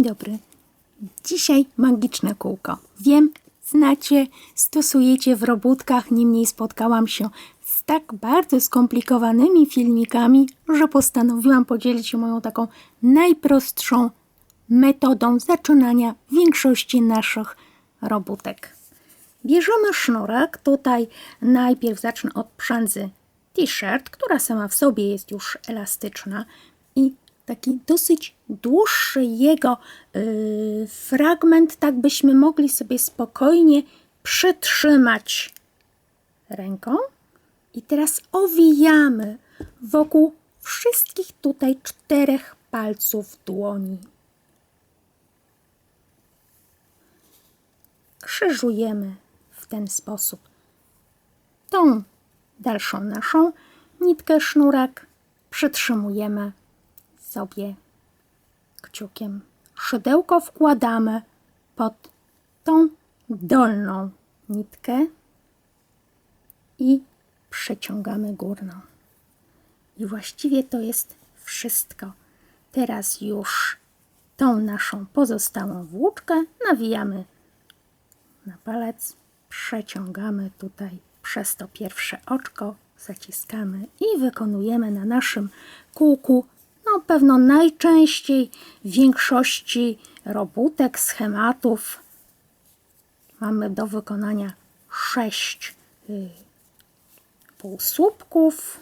Dzień dobry. Dzisiaj magiczne kółko. Wiem, znacie, stosujecie w robótkach, niemniej spotkałam się z tak bardzo skomplikowanymi filmikami, że postanowiłam podzielić się moją taką najprostszą metodą zaczynania większości naszych robótek. Bierzemy sznurek. Tutaj najpierw zacznę od przędzy t-shirt, która sama w sobie jest już elastyczna i taki dosyć dłuższy jego yy, fragment, tak byśmy mogli sobie spokojnie przytrzymać ręką. I teraz owijamy wokół wszystkich tutaj czterech palców dłoni. Krzyżujemy w ten sposób tą dalszą naszą nitkę, sznurek przytrzymujemy sobie kciukiem. Szydełko wkładamy pod tą dolną nitkę i przeciągamy górną. I właściwie to jest wszystko. Teraz już tą naszą pozostałą włóczkę nawijamy na palec, przeciągamy tutaj przez to pierwsze oczko, zaciskamy i wykonujemy na naszym kółku no pewno najczęściej w większości robótek, schematów mamy do wykonania sześć y, półsłupków.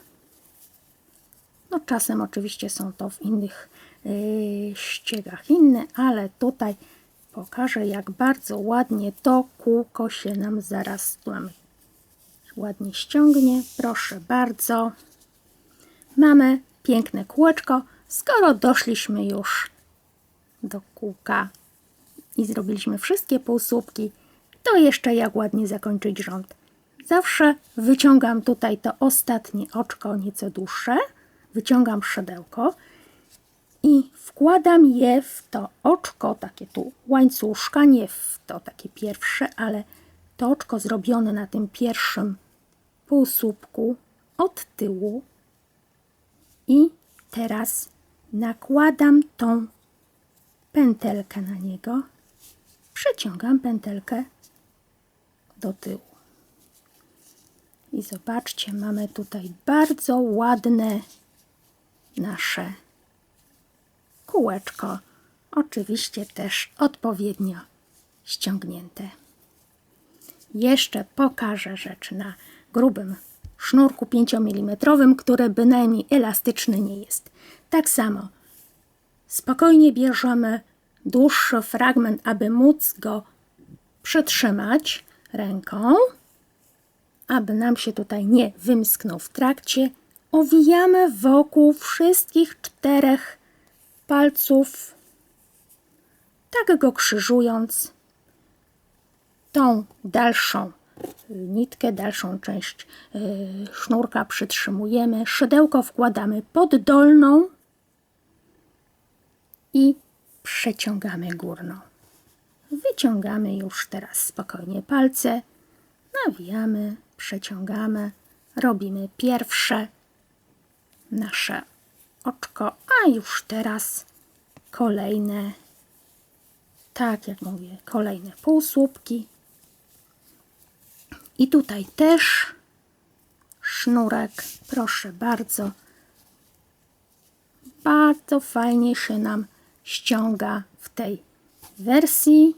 No czasem oczywiście są to w innych y, ściegach inne, ale tutaj pokażę jak bardzo ładnie to kółko się nam zaraz ładnie ściągnie. Proszę bardzo. Mamy piękne kółeczko. Skoro doszliśmy już do kółka i zrobiliśmy wszystkie półsłupki, to jeszcze jak ładnie zakończyć rząd. Zawsze wyciągam tutaj to ostatnie oczko, nieco dłuższe, wyciągam szydełko i wkładam je w to oczko, takie tu łańcuszka, nie w to takie pierwsze, ale to oczko zrobione na tym pierwszym półsłupku od tyłu i teraz nakładam tą pętelkę na niego, przeciągam pętelkę do tyłu. I zobaczcie, mamy tutaj bardzo ładne nasze kółeczko. Oczywiście też odpowiednio ściągnięte. Jeszcze pokażę rzecz na grubym sznurku 5 mm, który bynajmniej elastyczny nie jest. Tak samo spokojnie bierzemy dłuższy fragment, aby móc go przytrzymać ręką, aby nam się tutaj nie wymsknął w trakcie. Owijamy wokół wszystkich czterech palców, tak go krzyżując, tą dalszą nitkę, dalszą część y, sznurka przytrzymujemy, szydełko wkładamy pod dolną i przeciągamy górną. Wyciągamy już teraz spokojnie palce, nawijamy, przeciągamy, robimy pierwsze nasze oczko, a już teraz kolejne, tak jak mówię, kolejne półsłupki. I tutaj też sznurek, proszę bardzo. Bardzo fajnie się nam ściąga w tej wersji.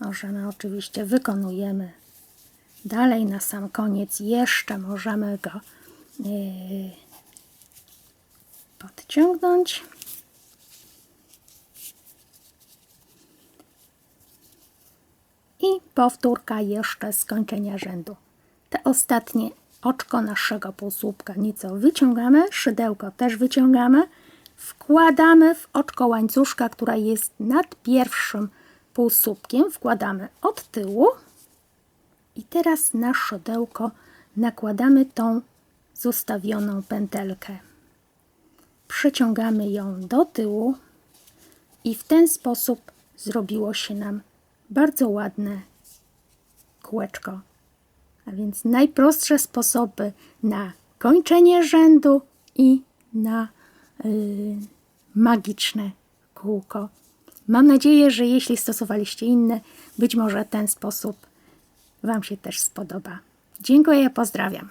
Możemy oczywiście wykonujemy dalej na sam koniec jeszcze możemy go yy, podciągnąć. i powtórka jeszcze skończenia rzędu. Te ostatnie oczko naszego półsłupka nieco wyciągamy, szydełko też wyciągamy, wkładamy w oczko łańcuszka, która jest nad pierwszym półsłupkiem, wkładamy od tyłu i teraz na szydełko nakładamy tą zostawioną pętelkę. Przeciągamy ją do tyłu i w ten sposób zrobiło się nam bardzo ładne kółeczko. A więc najprostsze sposoby na kończenie rzędu i na yy, magiczne kółko. Mam nadzieję, że jeśli stosowaliście inne, być może ten sposób Wam się też spodoba. Dziękuję, pozdrawiam.